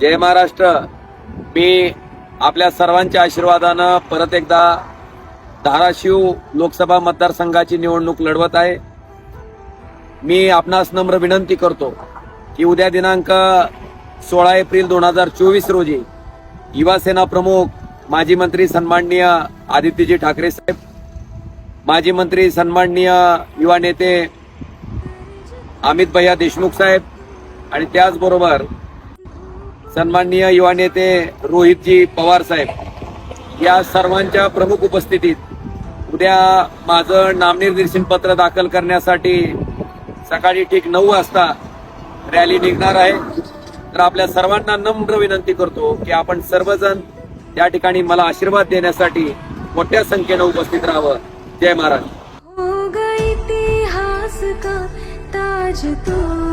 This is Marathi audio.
जय महाराष्ट्र. मी आपल्या सर्वांच्या आशीर्वादानं परत एकदा धाराशिव लोकसभा मतदारसंघाची निवडणूक लढवत आहे. मी आपणास नम्र विनंती करतो की उद्या दिनांक सोळा एप्रिल दोन हजार चोवीस रोजी युवासेना प्रमुख माजी मंत्री सन्माननीय आदित्यजी ठाकरे साहेब माजी मंत्री सन्माननीय युवा नेते अमित भैया देशमुख साहेब आणि त्याचबरोबर सन्माननीय युवा नेते रोहितजी पवार साहेब या सर्वांच्या प्रमुख उपस्थितीत उद्या माझं नामनिर्देशन पत्र दाखल करण्यासाठी सकाळी ठीक नऊ वाजता रॅली निघणार आहे. तर आपल्या सर्वांना नम्र विनंती करतो की आपण सर्वजण त्या ठिकाणी मला आशीर्वाद देण्यासाठी मोठ्या संख्येनं उपस्थित राहावं. जय महाराज. होगा का ताज तू